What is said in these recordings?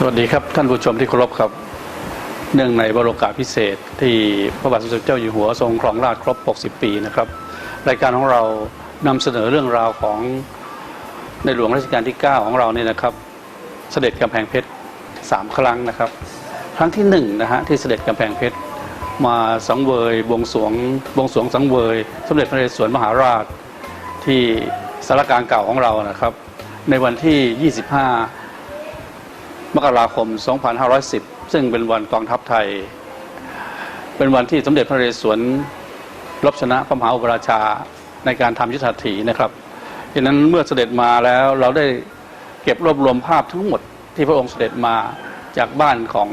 สวัสดีครับ ท่านผู้ชมที่เคารพครับ เนื่องในบรโอกาสพิเศษที่พระบาทสมเด็จเจ้าอยู่หัวทรงครองราชครบ 60 ปีนะครับ รายการของเรานำเสนอเรื่องราวของในหลวงรัชกาลที่ 9 ของเราเนี่ยนะครับ เสด็จกำแพงเพชรสามครั้งนะครับ ครั้งที่หนึ่งนะฮะที่เสด็จกำแพงเพชรมาสังเวยบวงสวงบวงสวงสังเวย สมเด็จพระนเรศวรมหาราชที่สารกลางเก่าของเรานะครับ ในวันที่ 25 มกราคม 2510 ซึ่งเป็นวันกองทัพไทย เป็นวันที่สมเด็จพระนเรศวรรบชนะพระมหาอุปราชาในการทำยุทธหัตถีนะครับดังนั้นเมื่อเสด็จมาแล้วเราได้เก็บรวบรวมภาพทั้งหมดที่พระองค์เสด็จมาจากบ้านของ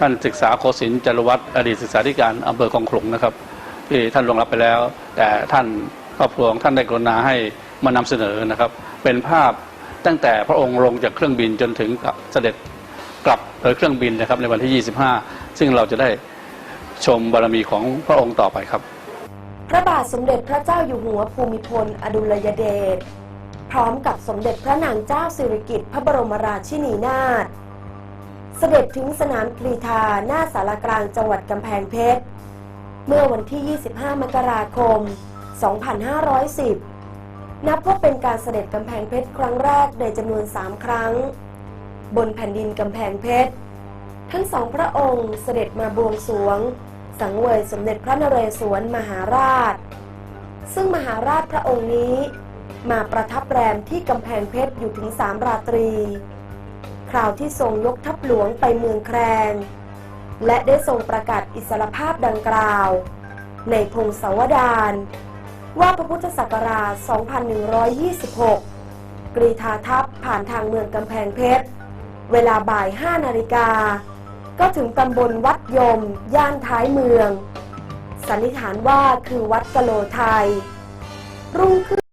ท่านศึกษาโคสินจารวัตรอดีตศึกษาธิการอำเภอคลองขลุงนะครับที่ท่านลงรับไปแล้ว แต่ท่านครอบครัวท่านได้กรุณาให้มานำเสนอนะครับ เป็นภาพ ตั้งแต่พระองค์ลงจากเครื่องบินจนถึงกับเสด็จกลับโดยเครื่องบินนะครับในวันที่ 25 ซึ่งเราจะได้ชมบารมีของพระองค์ต่อไปครับ พระบาทสมเด็จพระเจ้าอยู่หัวภูมิพล อดุลยเดชพร้อมกับสมเด็จพระนางเจ้าสิริกิติ์พระบรมราชินีนาถเสด็จถึงสนามกรีธาหน้าสารกลางจังหวัดกำแพงเพชร เมื่อวันที่ 25 มกราคม 2510 นับว่าเป็นการเสด็จกำแพงเพชรครั้งแรกในจำนวน3ครั้ง บนแผ่นดินกำแพงเพชร ทั้งสองพระองค์เสด็จมาบวงสรวง สังเวยสมเด็จพระนเรศวรมหาราช ซึ่งมหาราชพระองค์นี้ มาประทับแรมที่กำแพงเพชรอยู่ถึงสามราตรี คราวที่ทรงยกทัพหลวงไปเมืองแครงและได้ทรงประกาศอิสรภาพดังกล่าว ในพงศาวดาร ว่าพระพุทธศักราช 2126 กรีธาทัพผ่านทางเมืองกำแพงเพชร เวลาบ่าย 5 นาฬิกา ก็ถึงตำบลวัดยม ย่านท้ายเมือง สันนิษฐานว่าคือวัดกะโลไทย รุ่งขึ้น